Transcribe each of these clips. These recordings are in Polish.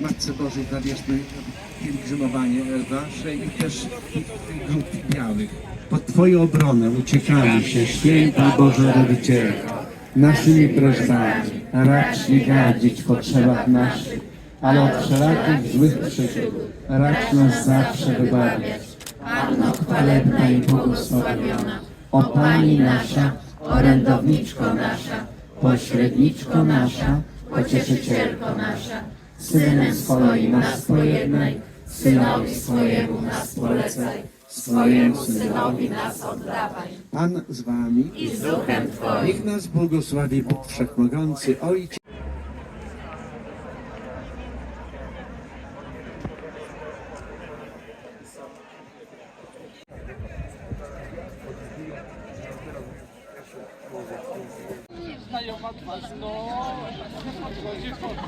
Matce Bożej Zawierzchnej pielgrzymowanie wasze i też grup białych. Pod Twoją obronę uciekamy się, święta Boża Rodzicielko, naszymi prośbami. Racz nie gadzić w potrzebach naszych, ale od wszelakich złych przygód racz nas zawsze wybawiać. Panno chwalebna i błogosławiona, o Pani nasza, orędowniczko nasza, pośredniczko nasza, pocieszycielko nasza, synem swoim nas pojednaj, synowi swojemu nas polecaj, swojemu synowi nas oddawaj. Pan z Wami. I z duchem Twoim. Niech nas błogosławi Bóg Wszechmogący, Ojciec. znajoma twarz, no, podchodzi, pod-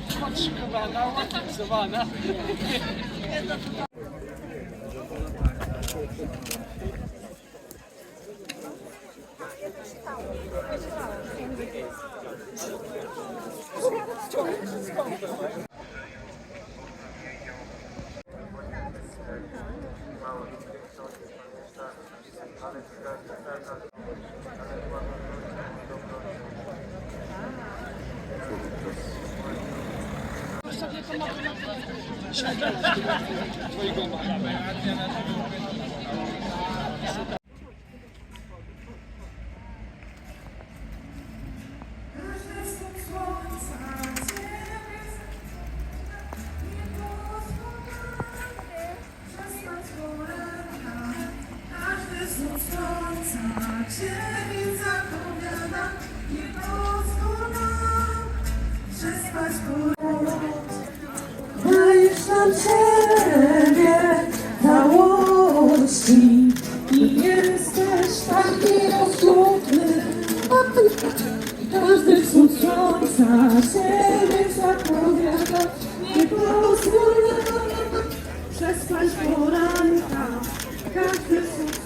Każdy znów słońca smutny, każdy wschód słońca siebie zapowiada. Nie pozwól nam przespać poranka, każdy wschód